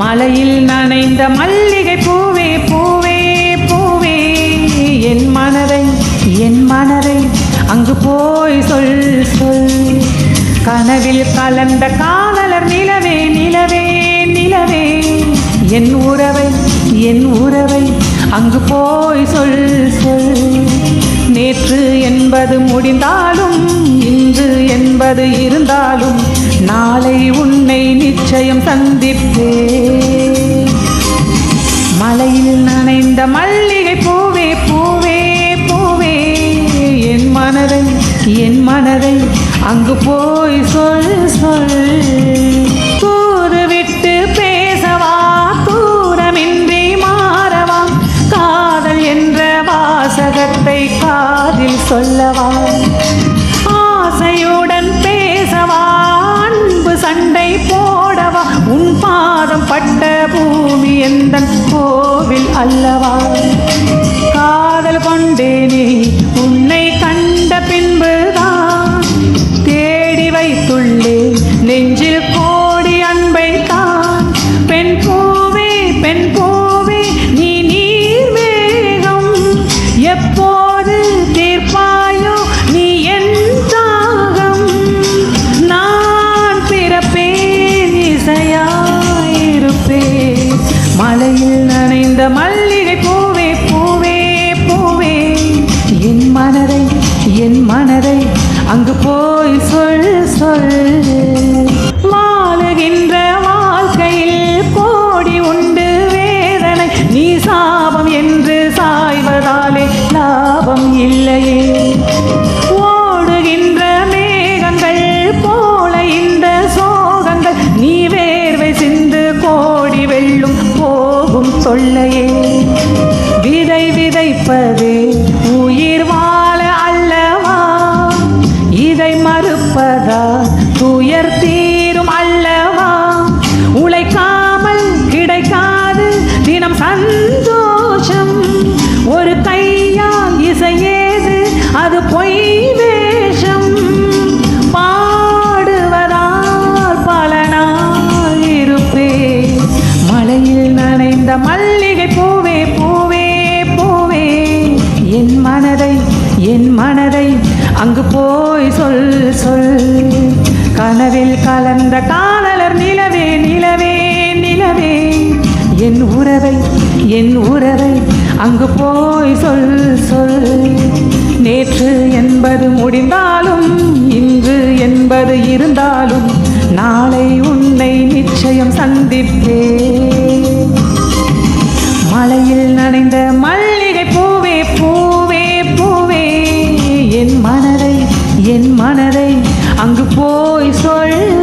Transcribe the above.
மலையில் நனைந்த மல்லிகை பூவே பூவே பூவே. என் மனதை என் மனதை அங்கு போய் சொல் சொல். கனவில் கலந்த காதலர் நிலவே நிலவே நிலவே. என் உறவை என் உறவை அங்கு போய் சொல் சொல். நேற்று என்பது முடிந்தாலும் இன்று என்பது இருந்தாலும் நாளை உன்னை நிச்சயம் சந்திப்பே மனதை அங்கு போய் சொல் சொல். கூறு விட்டு பேசவா தூரமின்றி மாறவா காதல் என்ற வாசகத்தை காதில் சொல்லவா. ஆசையுடன் பேசவா அன்பு சண்டை போடவா உன் பாதம் பட்ட பூமி எந்த கோவில் அல்லவா. காதல் கொண்டேனே மலையில் நனைந்த மல்லிகை சொல்லையே. விதை விதைப்பதே உயிர் வாழ அல்லவா? இதை மறுப்பதா துயர் தீரும் அல்லவா? உழைக்காமல் கிடைக்காது தினம் சந்தோஷம். ஒரு கையால் இசையேது அது பொய் மல்லிகை பூவே பூவே பூவே. என் மனதை என் மனதை அங்கு போய் சொல் சொல். கனவில் கலந்த காதலர் நிலவே நிலவே நிலவே. என் உறவை என் உறவை அங்கு போய் சொல் சொல். நேற்று என்பது முடிந்தாலும் இன்று என்பது இருந்தாலும் நாளை உன்னை நிச்சயம் சந்திப்பேன். என் மனதை அங்கு போய் சொல்.